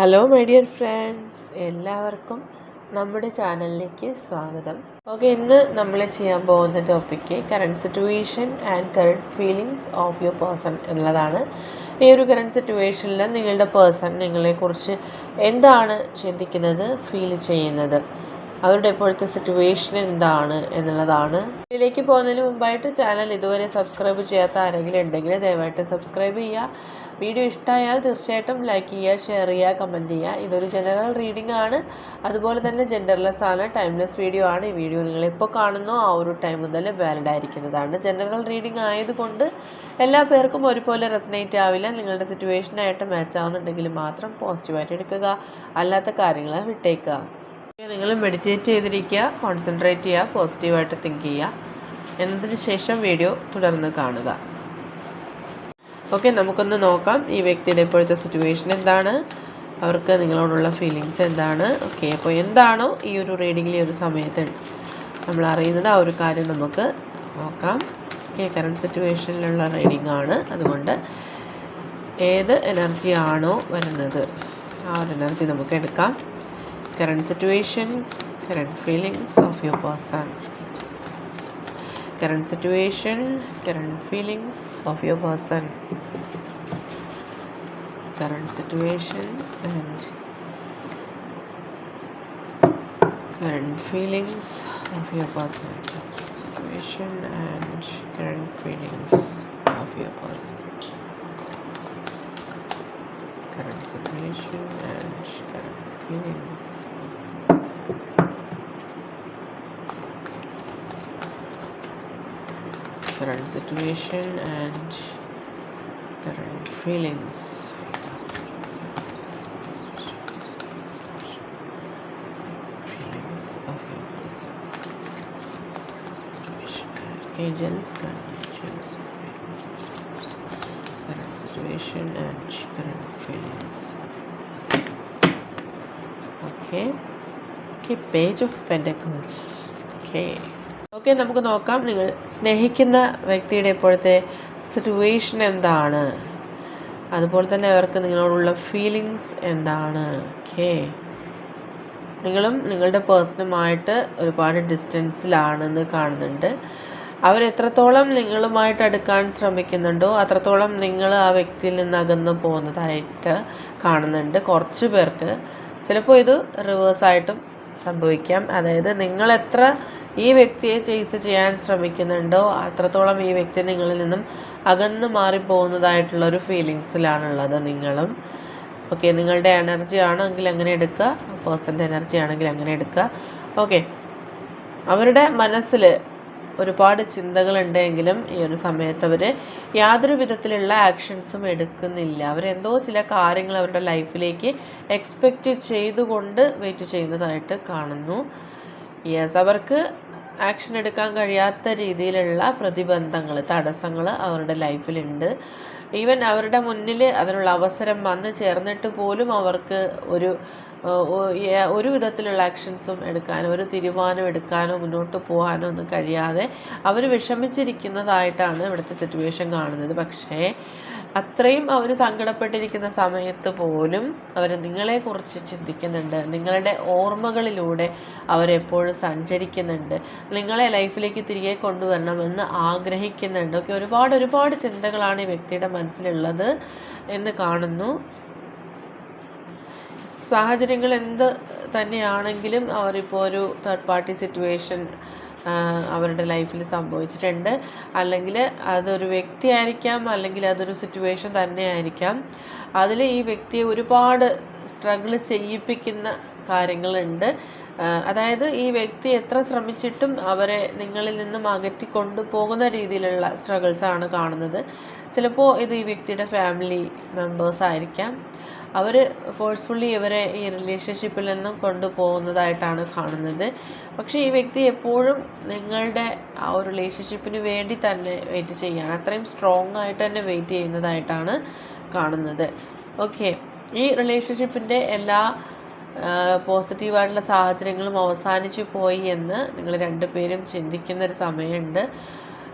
Hello my dear friends എല്ലാവർക്കും നമ്മുടെ ചാനലിലേക്ക് സ്വാഗതം. ഓക്കെ ഇന്ന് നമ്മൾ ചെയ്യാൻ പോകുന്ന topic current situation and current feelings of your person എന്നുള്ളതാണ്. ഈ ഒരു കറണ്ട് സിറ്റുവേഷനിൽ നിങ്ങളുടെ പേഴ്സൺ നിങ്ങളെക്കുറിച്ച് എന്താണ് ചിന്തിക്കുന്നത് ഫീൽ ചെയ്യുന്നത്? അവരുടെ ഇപ്പോഴത്തെ സിറ്റുവേഷൻ എന്താണ് എന്നുള്ളതാണ്. ഇതിലേക്ക് പോകുന്നതിന് മുമ്പായിട്ട് ചാനൽ ഇതുവരെ സബ്സ്ക്രൈബ് ചെയ്യാത്ത ആരെങ്കിലും ഉണ്ടെങ്കിൽ ദയവായിട്ട് സബ്സ്ക്രൈബ് ചെയ്യുക. വീഡിയോ ഇഷ്ടമായാൽ തീർച്ചയായിട്ടും ലൈക്ക് ചെയ്യുക ഷെയർ ചെയ്യുക കമന്റ് ചെയ്യുക. ഇതൊരു ജനറൽ റീഡിംഗ് ആണ്. അതുപോലെ തന്നെ ജെൻഡർലെസ് ആണ് ടൈംലെസ് വീഡിയോ ആണ്. ഈ വീഡിയോ നിങ്ങൾ എപ്പോൾ കാണുന്നോ ആ ഒരു ടൈം മുതൽ വാലിഡ് ആയിരിക്കുന്നതാണ്. ജനറൽ റീഡിംഗ് ആയതുകൊണ്ട് എല്ലാ പേർക്കും ഒരുപോലെ റെസനേറ്റ് ആവില്ല. നിങ്ങളുടെ സിറ്റുവേഷനായിട്ട് മാച്ച് ആവുന്നുണ്ടെങ്കിൽ മാത്രം പോസിറ്റീവായിട്ട് എടുക്കുക. അല്ലാത്ത കാര്യങ്ങൾ വിട്ടേക്കുക. നിങ്ങൾ മെഡിറ്റേറ്റ് ചെയ്തിരിക്കുക കോൺസെൻട്രേറ്റ് ചെയ്യുക പോസിറ്റീവായിട്ട് തിങ്ക് ചെയ്യുക. എന്നതിന് ശേഷം വീഡിയോ തുടർന്ന് കാണുക. ഓക്കെ നമുക്കൊന്ന് നോക്കാം ഈ വ്യക്തിയുടെ ഇപ്പോഴത്തെ സിറ്റുവേഷൻ എന്താണ്? അവർക്ക് നിങ്ങളോടുള്ള ഫീലിങ്സ് എന്താണ്? ഓക്കെ അപ്പോൾ എന്താണോ ഈ ഒരു റീഡിങ്ങിൽ ഈ ഒരു സമയത്ത് നമ്മൾ അറിയുന്നത് ആ ഒരു കാര്യം നമുക്ക് നോക്കാം. ഓക്കെ കറണ്ട് സിറ്റുവേഷനിലുള്ള റീഡിംഗ് ആണ്. അതുകൊണ്ട് ഏത് എനർജി ആണോ വരുന്നത്? ആ ഒരു എനർജി നമുക്ക് എടുക്കാം. Current situation current feelings of your person current situation, current feelings of your person, current situation and current feelings of your person, situation and current feelings of your person, current situation and current feelings. of your person. Current situation and current feelings. Feelings person. Angels, angels, current situation and current feelings. Okay. Okay, page of pentacles. Okay. Okay നമുക്ക് നോക്കാം. നിങ്ങൾ സ്നേഹിക്കുന്ന വ്യക്തിയുടെ ഇപ്പോഴത്തെ situation എന്താണ്? അതുപോലെ തന്നെ അവർക്ക് നിങ്ങളോടുള്ള ഫീലിങ്സ് എന്താണ്? ഓക്കെ. നിങ്ങളും നിങ്ങളുടെ പേഴ്സണുമായിട്ട് ഒരുപാട് ഡിസ്റ്റൻസിലാണെന്ന് കാണുന്നുണ്ട്. അവരെത്രത്തോളം നിങ്ങളുമായിട്ട് അടുക്കാൻ ശ്രമിക്കുന്നുണ്ടോ അത്രത്തോളം നിങ്ങൾ ആ വ്യക്തിയിൽ നിന്ന് അകന്നു പോകുന്നതായിട്ട് കാണുന്നുണ്ട് കുറച്ച് പേർക്ക്. ചിലപ്പോൾ ഇത് റിവേഴ്സായിട്ടും സംഭവിക്കാം. അതായത് നിങ്ങൾ എത്ര ഈ വ്യക്തിയെ ചേസ് ചെയ്യാൻ ശ്രമിക്കുന്നുണ്ടോ? അത്രത്തോളം ഈ വ്യക്തി നിങ്ങളിൽ നിന്നും അകന്നു മാറിപ്പോകുന്നതായിട്ടുള്ള ഒരു ഫീലിങ്സിലാണുള്ളത് നിങ്ങളും. ഓക്കെ നിങ്ങളുടെ എനർജി ആണെങ്കിൽ അങ്ങനെ എടുക്കുക. പേഴ്സന്റെ എനർജി ആണെങ്കിൽ അങ്ങനെ എടുക്കുക. ഓക്കെ അവരുടെ മനസ്സിൽ ഒരുപാട് ചിന്തകളുണ്ടെങ്കിലും ഈ ഒരു സമയത്ത് അവർ യാതൊരു വിധത്തിലുള്ള ആക്ഷൻസും എടുക്കുന്നില്ല. അവരെന്തോ ചില കാര്യങ്ങൾ അവരുടെ ലൈഫിലേക്ക് എക്സ്പെക്റ്റ് ചെയ്തുകൊണ്ട് വെയിറ്റ് ചെയ്യുന്നതായിട്ട് കാണുന്നു. യെസ് അവർക്ക് ആക്ഷൻ എടുക്കാൻ കഴിയാത്ത രീതിയിലുള്ള പ്രതിബന്ധങ്ങൾ തടസ്സങ്ങൾ അവരുടെ ലൈഫിലുണ്ട് ഈവൻ അവരുടെ മുന്നിൽ അതിനുള്ള അവസരം വന്ന് ചേർന്നിട്ട് പോലും അവർക്ക് ഒരു ഒരു വിധത്തിലുള്ള ആക്ഷൻസും എടുക്കാനോ ഒരു തീരുമാനം എടുക്കാനോ മുന്നോട്ട് പോകാനോ ഒന്നും കഴിയാതെ അവർ വിഷമിച്ചിരിക്കുന്നതായിട്ടാണ് ഇവിടുത്തെ സിറ്റുവേഷൻ കാണുന്നത്. പക്ഷേ അത്രയും അവർ സങ്കടപ്പെട്ടിരിക്കുന്ന സമയത്ത് പോലും അവർ നിങ്ങളെക്കുറിച്ച് ചിന്തിക്കുന്നുണ്ട്. നിങ്ങളുടെ ഓർമ്മകളിലൂടെ അവരെപ്പോഴും സഞ്ചരിക്കുന്നുണ്ട്. നിങ്ങളെ ലൈഫിലേക്ക് തിരികെ കൊണ്ടുവരണമെന്ന് ആഗ്രഹിക്കുന്നുണ്ട്. ഒക്കെ ഒരുപാട് ഒരുപാട് ചിന്തകളാണ് ഈ വ്യക്തിയുടെ മനസ്സിലുള്ളത് എന്ന് കാണുന്നു. സാഹചര്യങ്ങൾ എന്ത് തന്നെയാണെങ്കിലും അവരിപ്പോൾ ഒരു തേർഡ് പാർട്ടി സിറ്റുവേഷൻ അവരുടെ ലൈഫിൽ സംഭവിച്ചിട്ടുണ്ട്. അല്ലെങ്കിൽ അതൊരു വ്യക്തിയായിരിക്കാം അല്ലെങ്കിൽ അതൊരു സിറ്റുവേഷൻ തന്നെ ആയിരിക്കാം അതിൽ ഈ വ്യക്തിയെ ഒരുപാട് സ്ട്രഗിൾ ചെയ്യിപ്പിക്കുന്ന കാര്യങ്ങളുണ്ട്. അതായത് ഈ വ്യക്തി എത്ര ശ്രമിച്ചിട്ടും അവരെ നിങ്ങളിൽ നിന്നും അകറ്റി കൊണ്ടുപോകുന്ന രീതിയിലുള്ള സ്ട്രഗിൾസാണ് കാണുന്നത്. ചിലപ്പോൾ ഇത് ഈ വ്യക്തിയുടെ ഫാമിലി മെമ്പേഴ്സ് ആയിരിക്കാം. അവർ ഫോഴ്സ്ഫുള്ളി ഇവരെ ഈ റിലേഷൻഷിപ്പിൽ നിന്നും കൊണ്ടുപോകുന്നതായിട്ടാണ് കാണുന്നത്. പക്ഷേ ഈ വ്യക്തി എപ്പോഴും നിങ്ങളുടെ ആ ഒരു റിലേഷൻഷിപ്പിന് വേണ്ടി തന്നെ വെയിറ്റ് ചെയ്യുകയാണ്. അത്രയും സ്ട്രോങ് ആയിട്ട് തന്നെ വെയിറ്റ് ചെയ്യുന്നതായിട്ടാണ് കാണുന്നത്. ഓക്കെ ഈ റിലേഷൻഷിപ്പിന്റെ എല്ലാ പോസിറ്റീവായിട്ടുള്ള സാഹചര്യങ്ങളും അവസാനിച്ചു പോയി എന്ന് നിങ്ങൾ രണ്ടുപേരും ചിന്തിക്കുന്ന ഒരു സമയമുണ്ട്.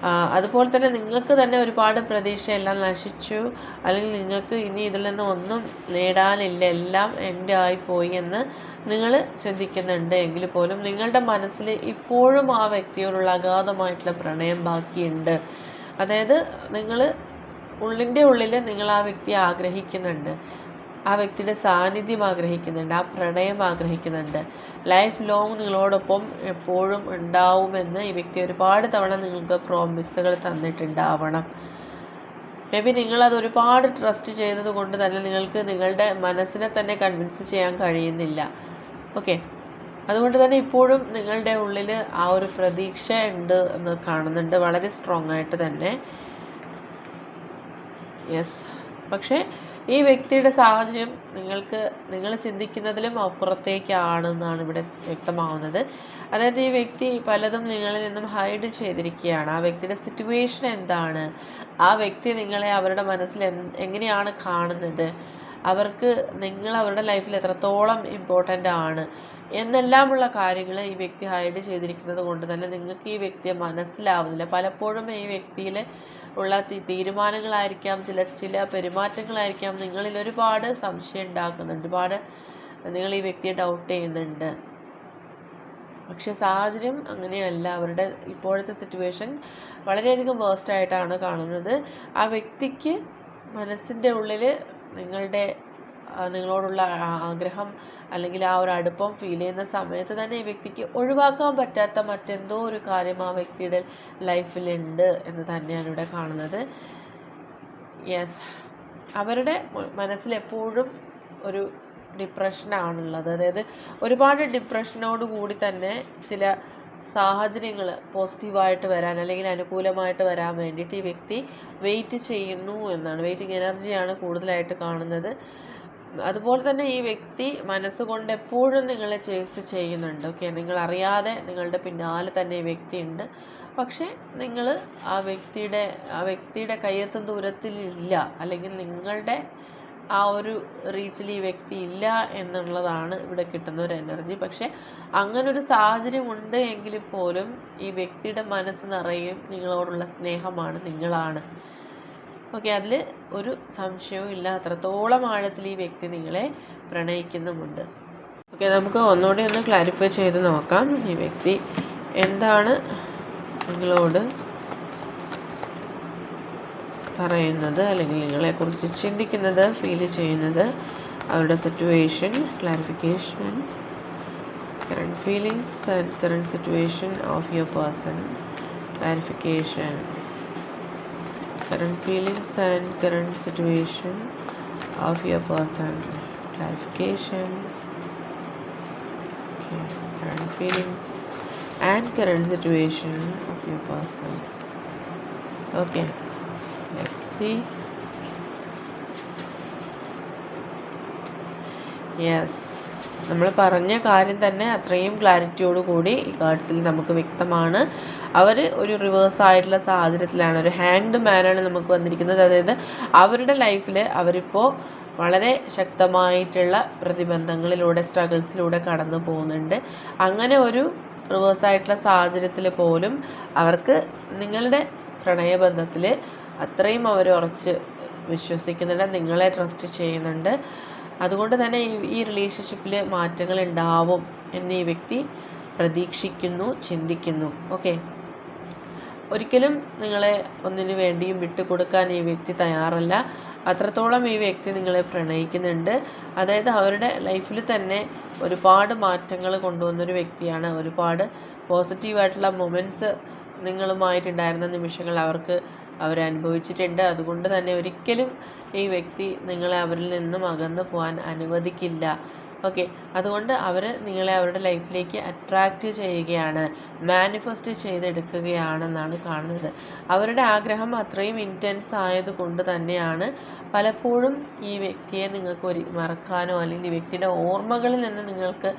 അതുപോലെ തന്നെ നിങ്ങൾക്ക് തന്നെ ഒരുപാട് പ്രതീക്ഷയെല്ലാം നശിച്ചു. അല്ലെങ്കിൽ നിങ്ങൾക്ക് ഇനി ഇതിൽ നിന്ന് ഒന്നും നേടാനില്ല. എല്ലാം എന്റെ ആയിപ്പോയി എന്ന് നിങ്ങൾ ചിന്തിക്കുന്നുണ്ട്. എങ്കിൽ പോലും നിങ്ങളുടെ മനസ്സിൽ ഇപ്പോഴും ആ വ്യക്തിയോടുള്ള അഗാധമായിട്ടുള്ള പ്രണയം ബാക്കിയുണ്ട്. അതായത് നിങ്ങൾ ഉള്ളിന്റെ ഉള്ളിൽ നിങ്ങൾ ആ വ്യക്തിയെ ആഗ്രഹിക്കുന്നുണ്ട്. ആ വ്യക്തിയുടെ സാന്നിധ്യം ആഗ്രഹിക്കുന്നുണ്ട് ആ പ്രണയം ആഗ്രഹിക്കുന്നുണ്ട്. ലൈഫ് ലോങ് നിങ്ങളോടൊപ്പം എപ്പോഴും ഉണ്ടാവുമെന്ന് ഈ വ്യക്തി ഒരുപാട് തവണ നിങ്ങൾക്ക് പ്രോമിസുകൾ തന്നിട്ടുണ്ടാവണം. മേ ബി നിങ്ങളത് ഒരുപാട് ട്രസ്റ്റ് ചെയ്തത് കൊണ്ട് തന്നെ നിങ്ങൾക്ക് നിങ്ങളുടെ മനസ്സിനെ തന്നെ കൺവിൻസ് ചെയ്യാൻ കഴിയുന്നില്ല. ഓക്കെ അതുകൊണ്ട് തന്നെ ഇപ്പോഴും നിങ്ങളുടെ ഉള്ളിൽ ആ ഒരു പ്രതീക്ഷ ഉണ്ട് എന്ന് കാണുന്നുണ്ട് വളരെ സ്ട്രോങ് ആയിട്ട് തന്നെ. യെസ് പക്ഷേ ഈ വ്യക്തിയുടെ സാഹചര്യം നിങ്ങൾക്ക് നിങ്ങൾ ചിന്തിക്കുന്നതിലും അപ്പുറത്തേക്കാണെന്നാണ് ഇവിടെ വ്യക്തമാവുന്നത്. അതായത് ഈ വ്യക്തി പലതും നിങ്ങളിൽ നിന്നും ഹൈഡ് ചെയ്തിരിക്കുകയാണ്. ആ വ്യക്തിയുടെ സിറ്റുവേഷൻ എന്താണ്? ആ വ്യക്തി നിങ്ങളെ അവരുടെ മനസ്സിൽ എങ്ങനെയാണ് കാണുന്നത്? അവർക്ക് നിങ്ങൾ അവരുടെ ലൈഫിൽ എത്രത്തോളം ഇമ്പോർട്ടന്റ് ആണ്? എന്നെല്ലാമുള്ള കാര്യങ്ങൾ ഈ വ്യക്തി ഹൈഡ് ചെയ്തിരിക്കുന്നത് കൊണ്ട് തന്നെ നിങ്ങൾക്ക് ഈ വ്യക്തിയെ മനസ്സിലാവുന്നില്ല. പലപ്പോഴും ഈ വ്യക്തിയിൽ ഉള്ള തീരുമാനങ്ങളായിരിക്കാം ചില ചില പെരുമാറ്റങ്ങളായിരിക്കാം നിങ്ങളിൽ ഒരുപാട് സംശയം ഉണ്ടാക്കുന്നുണ്ട്. ഒരുപാട് നിങ്ങൾ ഈ വ്യക്തിയെ ഡൗട്ട് ചെയ്യുന്നുണ്ട്. പക്ഷെ സാഹചര്യം അങ്ങനെയല്ല. അവരുടെ ഇപ്പോഴത്തെ സിറ്റുവേഷൻ വളരെയധികം വേസ്റ്റ് ആയിട്ടാണ് കാണുന്നത്. ആ വ്യക്തിക്ക് മനസ്സിന്റെ ഉള്ളിൽ നിങ്ങളുടെ നിങ്ങളോടുള്ള ആഗ്രഹം അല്ലെങ്കിൽ ആ ഒരു അടുപ്പം ഫീൽ ചെയ്യുന്ന സമയത്ത് തന്നെ ഈ വ്യക്തിക്ക് ഒഴിവാക്കാൻ പറ്റാത്ത മറ്റെന്തോ ഒരു കാര്യം ആ വ്യക്തിയുടെ ലൈഫിലുണ്ട് എന്ന് തന്നെയാണ് ഇവിടെ കാണുന്നത്. യെസ് അവരുടെ മനസ്സിൽ എപ്പോഴും ഒരു ഡിപ്രഷനാണുള്ളത് അതായത് ഒരുപാട് ഡിപ്രഷനോട് കൂടി തന്നെ ചില സാഹചര്യങ്ങൾ പോസിറ്റീവായിട്ട് വരാൻ അല്ലെങ്കിൽ അനുകൂലമായിട്ട് വരാൻ വേണ്ടിയിട്ട് ഈ വ്യക്തി വെയിറ്റ് ചെയ്യുന്നു എന്നാണ്. വെയിറ്റിംഗ് എനർജിയാണ് കൂടുതലായിട്ട് കാണുന്നത്. അതുപോലെ തന്നെ ഈ വ്യക്തി മനസ്സുകൊണ്ട് എപ്പോഴും നിങ്ങളെ ചേസ് ചെയ്യുന്നുണ്ട്. ഓക്കെ നിങ്ങൾ അറിയാതെ നിങ്ങളുടെ പിന്നാലെ തന്നെ ഈ വ്യക്തി ഉണ്ട് പക്ഷേ നിങ്ങൾ ആ വ്യക്തിയുടെ ആ വ്യക്തിയുടെ കയ്യെത്തും ദൂരത്തിലില്ല അല്ലെങ്കിൽ നിങ്ങളുടെ ആ ഒരു റീച്ചിൽ ഈ വ്യക്തി ഇല്ല എന്നുള്ളതാണ് ഇവിടെ കിട്ടുന്ന ഒരു എനർജി പക്ഷേ അങ്ങനെ ഒരു സാഹചര്യം ഉണ്ട് എങ്കിൽ പോലും ഈ വ്യക്തിയുടെ മനസ്സ് നിറയും നിങ്ങളോടുള്ള സ്നേഹമാണ് നിങ്ങളാണ്. ഓക്കെ അതിൽ ഒരു സംശയവും ഇല്ല. അത്രത്തോളം ആഴത്തിൽ ഈ വ്യക്തി നിങ്ങളെ പ്രണയിക്കുന്നുമുണ്ട്. ഓക്കെ നമുക്ക് ഒന്നുകൂടി ഒന്ന് ക്ലാരിഫൈ ചെയ്ത് നോക്കാം. ഈ വ്യക്തി എന്താണ് നിങ്ങളോട് പറയുന്നത്? അല്ലെങ്കിൽ നിങ്ങളെക്കുറിച്ച് ചിന്തിക്കുന്നത് ഫീൽ ചെയ്യുന്നത്? അവരുടെ situation clarification current feelings and current situation of your person clarification current feelings and current situation of your person clarification. Okay current feelings and current situation of your person. Okay let's see. Yes നമ്മൾ പറഞ്ഞ കാര്യം തന്നെ അത്രയും ക്ലാരിറ്റിയോട് കൂടി ഈ കാർഡ്സിൽ നമുക്ക് വ്യക്തമാണ്. അവർ ഒരു റിവേഴ്സ് ആയിട്ടുള്ള സാഹചര്യത്തിലാണ്. ഒരു ഹാങ്ഡ് മാനാണ് നമുക്ക് വന്നിരിക്കുന്നത്. അതായത് അവരുടെ ലൈഫിൽ അവരിപ്പോൾ വളരെ ശക്തമായിട്ടുള്ള പ്രതിബന്ധങ്ങളിലൂടെ സ്ട്രഗിൾസിലൂടെ കടന്നു പോകുന്നുണ്ട്. അങ്ങനെ ഒരു റിവേഴ്സ് ആയിട്ടുള്ള സാഹചര്യത്തിൽ പോലും അവർക്ക് നിങ്ങളുടെ പ്രണയബന്ധത്തിൽ അത്രയും അവർ ഉറച്ച് വിശ്വസിക്കുന്നുണ്ട് നിങ്ങളെ ട്രസ്റ്റ് ചെയ്യുന്നുണ്ട്. അതുകൊണ്ട് തന്നെ ഈ റിലേഷൻഷിപ്പിൽ മാറ്റങ്ങൾ ഉണ്ടാവും എന്ന് ഈ വ്യക്തി പ്രതീക്ഷിക്കുന്നു ചിന്തിക്കുന്നു. ഓക്കെ ഒരിക്കലും നിങ്ങളെ ഒന്നിനു വേണ്ടിയും വിട്ടുകൊടുക്കാൻ ഈ വ്യക്തി തയ്യാറല്ല. അത്രത്തോളം ഈ വ്യക്തി നിങ്ങളെ പ്രണയിക്കുന്നുണ്ട്. അതായത് അവരുടെ ലൈഫിൽ തന്നെ ഒരുപാട് മാറ്റങ്ങൾ കൊണ്ടുവന്നൊരു വ്യക്തിയാണ്. ഒരുപാട് പോസിറ്റീവായിട്ടുള്ള മൊമെന്റ്സ് നിങ്ങളുമായിട്ടുണ്ടായിരുന്ന നിമിഷങ്ങൾ അവർക്ക് അവർ അനുഭവിച്ചിട്ടുണ്ട് അതുകൊണ്ട് തന്നെ ഒരിക്കലും ഈ വ്യക്തി നിങ്ങളെ അവരിൽ നിന്നും അകന്നു പോകാൻ അനുവദിക്കില്ല. ഓക്കെ. അതുകൊണ്ട് അവർ നിങ്ങളെ അവരുടെ ലൈഫിലേക്ക് അട്രാക്റ്റ് ചെയ്യുകയാണ് മാനിഫെസ്റ്റ് ചെയ്തെടുക്കുകയാണെന്നാണ് കാണുന്നത്. അവരുടെ ആഗ്രഹം അത്രയും ഇന്റൻസ് ആയതുകൊണ്ട് തന്നെയാണ് പലപ്പോഴും ഈ വ്യക്തിയെ നിങ്ങൾക്ക് ഒരു മറക്കാനോ അല്ലെങ്കിൽ ഈ വ്യക്തിയുടെ ഓർമ്മകളിൽ നിന്ന് നിങ്ങൾക്ക്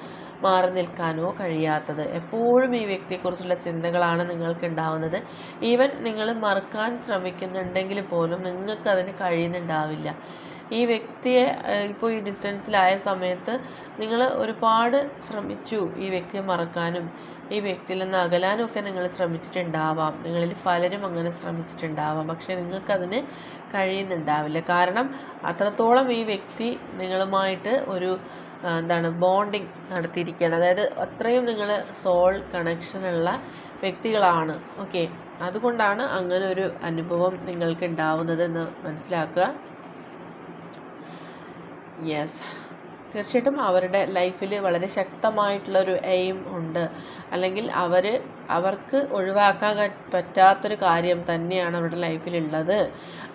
മാറി നിൽക്കാനോ കഴിയാത്തത്. എപ്പോഴും ഈ വ്യക്തിയെക്കുറിച്ചുള്ള ചിന്തകളാണ് നിങ്ങൾക്ക് ഉണ്ടാവുന്നത് ഈവൻ നിങ്ങൾ മറക്കാൻ ശ്രമിക്കുന്നുണ്ടെങ്കിൽ പോലും നിങ്ങൾക്ക് അതിന് കഴിയുന്നുണ്ടാവില്ല. ഈ വ്യക്തിയെ ഇപ്പോൾ ഈ ഡിസ്റ്റൻസിലായ സമയത്ത് നിങ്ങൾ ഒരുപാട് ശ്രമിച്ചു ഈ വ്യക്തിയെ മറക്കാനും ഈ വ്യക്തിയിൽ നിന്ന് അകലാനും ഒക്കെ നിങ്ങൾ ശ്രമിച്ചിട്ടുണ്ടാവാം. നിങ്ങളിൽ പലരും അങ്ങനെ ശ്രമിച്ചിട്ടുണ്ടാവാം. പക്ഷേ നിങ്ങൾക്കതിന് കഴിയുന്നുണ്ടാവില്ല. കാരണം അത്രത്തോളം ഈ വ്യക്തി നിങ്ങളുമായിട്ട് ഒരു എന്താണ് ബോണ്ടിങ് നടത്തിയിരിക്കുകയാണ്. അതായത് അത്രയും നിങ്ങൾ സോൾ കണക്ഷനുള്ള വ്യക്തികളാണ്. ഓക്കെ അതുകൊണ്ടാണ് അങ്ങനെ ഒരു അനുഭവം നിങ്ങൾക്ക് ഉണ്ടാവുന്നതെന്ന് മനസ്സിലാക്കുക. യെസ് തീർച്ചയായിട്ടും അവരുടെ ലൈഫിൽ വളരെ ശക്തമായിട്ടുള്ളൊരു എയിം ഉണ്ട്. അല്ലെങ്കിൽ അവർ അവർക്ക് ഒഴിവാക്കാൻ പറ്റാത്തൊരു കാര്യം തന്നെയാണ് അവരുടെ ലൈഫിലുള്ളത്.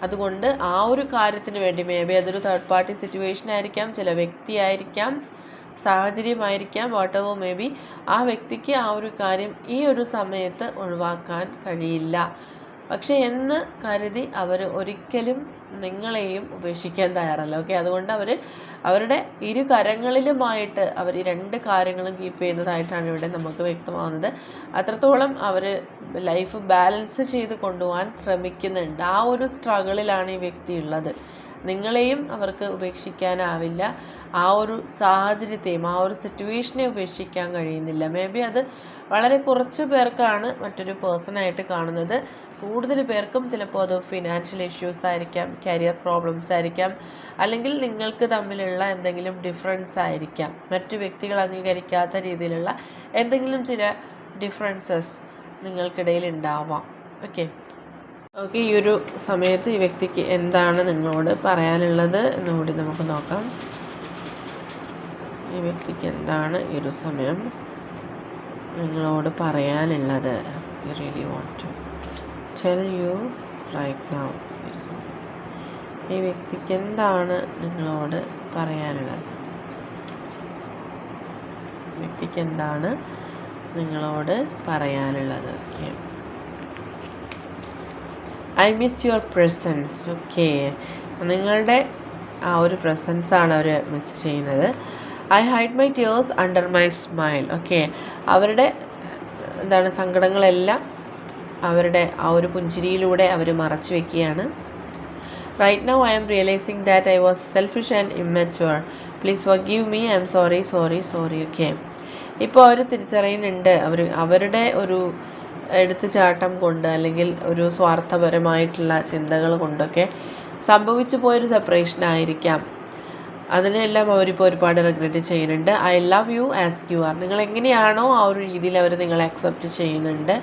അതുകൊണ്ട് ആ ഒരു കാര്യത്തിന് വേണ്ടി മേ ബി അതൊരു തേർഡ് പാർട്ടി സിറ്റുവേഷൻ ആയിരിക്കാം ചില വ്യക്തിയായിരിക്കാം സാഹചര്യമായിരിക്കാം വാട്ട് എവർ മേ ബി ആ വ്യക്തിക്ക് ആ ഒരു കാര്യം ഈ ഒരു സമയത്ത് ഒഴിവാക്കാൻ കഴിയില്ല. പക്ഷേ എന്ന് കരുതി അവർ ഒരിക്കലും നിങ്ങളെയും ഉപേക്ഷിക്കാൻ തയ്യാറല്ല. ഓക്കെ അതുകൊണ്ട് അവർ അവരുടെ ഇരു കരങ്ങളിലുമായിട്ട് അവർ ഈ രണ്ട് കാര്യങ്ങളും കീപ്പ് ചെയ്യുന്നതായിട്ടാണ് ഇവിടെ നമുക്ക് വ്യക്തമാവുന്നത്. അത്രത്തോളം അവർ ലൈഫ് ബാലൻസ് ചെയ്ത് കൊണ്ടുപോകാൻ ശ്രമിക്കുന്നുണ്ട്. ആ ഒരു സ്ട്രഗിളിലാണ് ഈ വ്യക്തി ഉള്ളത്. നിങ്ങളെയും അവർക്ക് ഉപേക്ഷിക്കാനാവില്ല. ആ ഒരു സാഹചര്യത്തെയും ആ ഒരു സിറ്റുവേഷനെ ഉപേക്ഷിക്കാൻ കഴിയുന്നില്ല. മേ ബി അത് വളരെ കുറച്ച് പേർക്കാണ് മറ്റൊരു പേഴ്സണായിട്ട് കാണുന്നത്. കൂടുതൽ പേർക്കും ചിലപ്പോൾ അത് ഫിനാൻഷ്യൽ ഇഷ്യൂസ് ആയിരിക്കാം കരിയർ പ്രോബ്ലംസ് ആയിരിക്കാം അല്ലെങ്കിൽ നിങ്ങൾക്ക് തമ്മിലുള്ള എന്തെങ്കിലും ഡിഫറൻസ് ആയിരിക്കാം. മറ്റു വ്യക്തികൾ അംഗീകരിക്കാത്ത രീതിയിലുള്ള എന്തെങ്കിലും ചില ഡിഫറൻസസ് നിങ്ങൾക്കിടയിൽ ഉണ്ടാവാം. ഓക്കെ ഓക്കെ ഈ ഒരു സമയത്ത് ഈ വ്യക്തിക്ക് എന്താണ് നിങ്ങളോട് പറയാനുള്ളത് എന്നുകൂടി നമുക്ക് നോക്കാം. ഈ വ്യക്തിക്ക് എന്താണ് ഈ ഒരു സമയം? നിങ്ങളോട് പറയാനുള്ളത്. Really want to tell you right now ഈ വ്യക്തിക്ക് എന്താണ് നിങ്ങളോട് പറയാനുള്ളത്? വ്യക്തിക്ക് എന്താണ് നിങ്ങളോട് പറയാനുള്ളത്? Okay I miss your presence okay നിങ്ങളുടെ ആ ഒരു പ്രസൻസ് ആണ് അവർ മിസ് ചെയ്യുന്നത്. I hide my tears under my smile okay അവരുടെ എന്താണ് സങ്കടങ്ങളെല്ലാം അവരുടെ ആ ഒരു പുഞ്ചിരിയിലൂടെ അവർ മറച്ചു വെക്കുകയാണ്. Right now I'm realizing that I was selfish and immature please forgive me I'm sorry sorry sorry okay ഇപ്പോൾ അവർ തിരിച്ചറിയുന്നുണ്ട്. അവർ അവരുടെ ഒരു എടുത്തുചാട്ടം കൊണ്ട് അല്ലെങ്കിൽ ഒരു സ്വാർത്ഥപരമായിട്ടുള്ള ചിന്തകൾ കൊണ്ടൊക്കെ സംഭവിച്ചു പോയൊരു സെപ്പറേഷൻ ആയിരിക്കാം. അതിനെല്ലാം അവരിപ്പോൾ ഒരുപാട് റിഗ്രറ്റ് ചെയ്യുന്നുണ്ട്. I love you as you are നിങ്ങൾ എങ്ങനെയാണോ ആ ഒരു രീതിയിൽ അവർ നിങ്ങളെ അക്സെപ്റ്റ് ചെയ്യുന്നുണ്ട്.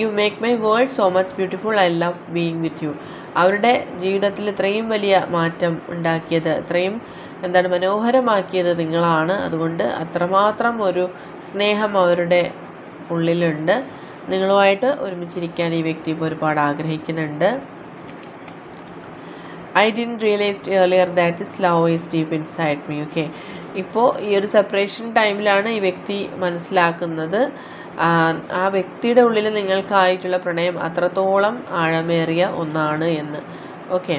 You make my world so much beautiful I love being with you അവരുടെ ജീവിതത്തിൽ ഇത്രയും വലിയ മാറ്റം ഉണ്ടാക്കിയത് ഇത്രയും എന്താണ് മനോഹരമാക്കിയത് നിങ്ങളാണ്. അതുകൊണ്ട് അത്രമാത്രം ഒരു സ്നേഹം അവരുടെ ഉള്ളിലുണ്ട്. നിങ്ങളുമായിട്ട് ഒരുമിച്ചിരിക്കാൻ ഈ വ്യക്തി ഇപ്പോൾ ഒരുപാട് ആഗ്രഹിക്കുന്നുണ്ട്. I didn't realized earlier that is love is deep inside me okay ഇപ്പോൾ ഈ ഒരു സെപ്പറേഷൻ ടൈമിലാണ് ഈ വ്യക്തി മനസ്സിലാക്കുന്നത്. ആ, വ്യക്തിയുടെ ഉള്ളിൽ നിങ്ങൾക്കായിട്ടുള്ള പ്രണയം അത്രത്തോളം ആഴമേറിയ ഒന്നാണ് എന്ന് okay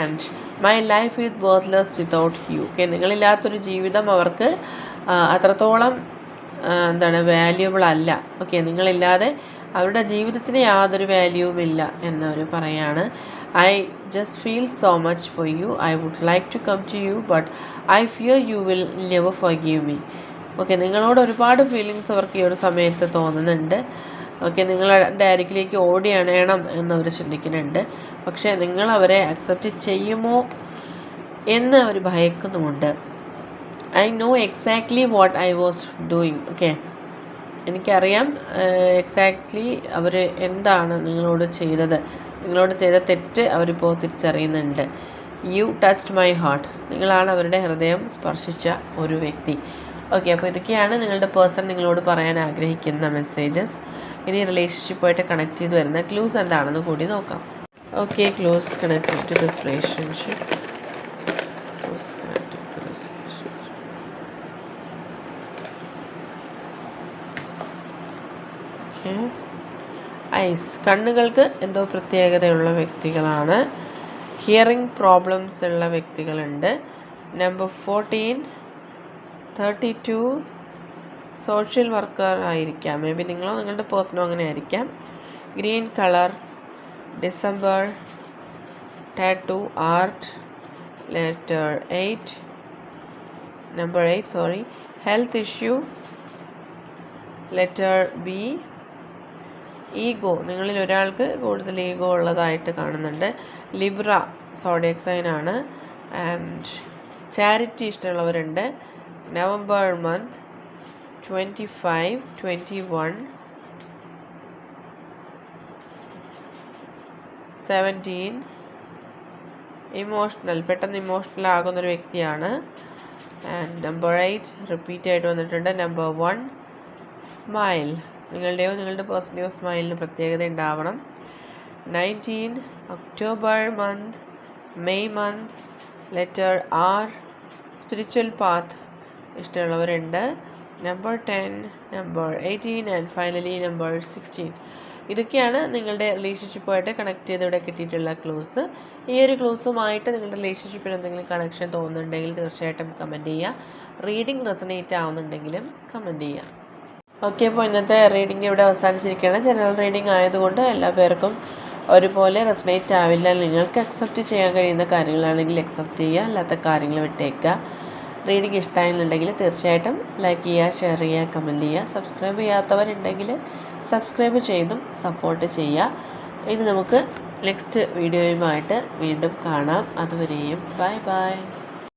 and my life is worthless without you okay നിങ്ങളില്ലാത്തൊരു ജീവിതം അവർക്ക് അത്രത്തോളം എന്താണ് വാല്യുബിൾ അല്ല ഓക്കെ നിങ്ങളില്ലാതെ അവരുടെ ജീവിതത്തിന് യാതൊരു വാല്യൂവും ഇല്ല എന്നവർ പറയാണ്. Just feel so much for you I would like to come to you but I fear you will never forgive me okay നിങ്ങളോട് ഒരുപാട് ഫീലിങ്സ് അവർക്ക് ഈ ഒരു സമയത്ത് തോന്നുന്നുണ്ട്. ഓക്കെ നിങ്ങൾ ഡയറക്റ്റിലേക്ക് ഓടി അണയണം എന്നവർ ചിന്തിക്കുന്നുണ്ട്. പക്ഷേ നിങ്ങൾ അവരെ അക്സെപ്റ്റ് ചെയ്യുമോ എന്ന് അവർ ഭയക്കുന്നുമുണ്ട്. I know exactly what I was doing okay എനിക്കറിയാം എക്സാക്ട്ലി അവർ എന്താണ് നിങ്ങളോട് ചെയ്തത്. നിങ്ങളോട് ചെയ്ത തെറ്റ് അവരിപ്പോൾ തിരിച്ചറിയുന്നുണ്ട്. യു ടച്ച്ഡ് മൈ ഹാർട്ട് നിങ്ങളാണ് അവരുടെ ഹൃദയം സ്പർശിച്ച ഒരു വ്യക്തി. ഓക്കെ അപ്പോൾ ഇതൊക്കെയാണ് നിങ്ങളുടെ പേഴ്സൺ നിങ്ങളോട് പറയാൻ ആഗ്രഹിക്കുന്ന മെസ്സേജസ് ഇനി റിലേഷൻഷിപ്പായിട്ട് കണക്ട് ചെയ്ത് വരുന്ന ക്ലൂസ് എന്താണെന്ന് കൂടി നോക്കാം. Okay clues connected to this relationship okay eyes. കണ്ണുകൾക്ക് എന്തോ പ്രത്യേകതയുള്ള വ്യക്തികളാണ്. ഹിയറിംഗ് പ്രോബ്ലംസ് ഉള്ള വ്യക്തികളുണ്ട്. Number fourteen thirty two social worker ആയിരിക്കാം. മേ ബി നിങ്ങളോ നിങ്ങളുടെ പേഴ്സണോ അങ്ങനെ ആയിരിക്കാം. Green colour December tattoo art letter eight. Number eight sorry. Health issue letter B. Ego നിങ്ങളിൽ ഒരാൾക്ക് കൂടുതൽ ഈഗോ ഉള്ളതായിട്ട് കാണുന്നുണ്ട്. ലിബ്ര സോഡിയക് സൈൻ ആണ്. And charity ഇഷ്ടമുള്ളവരുണ്ട്. November month twenty five twenty one seventeen emotional പെട്ടെന്ന് ഇമോഷണൽ ആകുന്നൊരു വ്യക്തിയാണ്. ആൻഡ് നമ്പർ എയ്റ്റ് റിപ്പീറ്റ് ആയിട്ട് വന്നിട്ടുണ്ട്. Number one smile. നിങ്ങളുടെയോ നിങ്ങളുടെ പേഴ്സന്റെയോ സ്മൈലിന് പ്രത്യേകത ഉണ്ടാവണം. Nineteen October month May month letter R spiritual path ഇഷ്ടമുള്ളവരുണ്ട്. Number ten number eighteen and finally number sixteen ഇതൊക്കെയാണ് നിങ്ങളുടെ റിലേഷൻഷിപ്പുമായിട്ട് കണക്ട് ചെയ്ത് ഇവിടെ കിട്ടിയിട്ടുള്ള ക്ലൂസ് ഈ ഒരു ക്ലൂസുമായിട്ട് നിങ്ങളുടെ റിലേഷൻഷിപ്പിന് എന്തെങ്കിലും കണക്ഷൻ തോന്നുന്നുണ്ടെങ്കിൽ തീർച്ചയായിട്ടും കമന്റ് ചെയ്യുക. റീഡിംഗ് റെസനേറ്റ് ആവുന്നുണ്ടെങ്കിലും കമന്റ് ചെയ്യുക. ഓക്കെ അപ്പോൾ ഇന്നത്തെ റീഡിംഗ് ഇവിടെ അവസാനിച്ചിരിക്കുകയാണ്. ജനറൽ റീഡിംഗ് ആയതുകൊണ്ട് എല്ലാ പേർക്കും ഒരുപോലെ റെസനേറ്റ് ആവില്ല. നിങ്ങൾക്ക് അക്സെപ്റ്റ് ചെയ്യാൻ കഴിയുന്ന കാര്യങ്ങളാണെങ്കിൽ അക്സെപ്റ്റ് ചെയ്യുക. അല്ലാത്ത കാര്യങ്ങൾ വിട്ടേക്കുക. റീഡിംഗ് ഇഷ്ടമായിരുന്നുണ്ടെങ്കിൽ തീർച്ചയായിട്ടും ലൈക്ക് ചെയ്യുക ഷെയർ ചെയ്യുക കമന്റ് ചെയ്യുക. സബ്സ്ക്രൈബ് ചെയ്യാത്തവരുണ്ടെങ്കിൽ സബ്സ്ക്രൈബ് ചെയ്തും സപ്പോർട്ട് ചെയ്യുക. ഇനി നമുക്ക് നെക്സ്റ്റ് വീഡിയോയുമായിട്ട് വീണ്ടും കാണാം. അതുവരെയും ബൈ ബൈ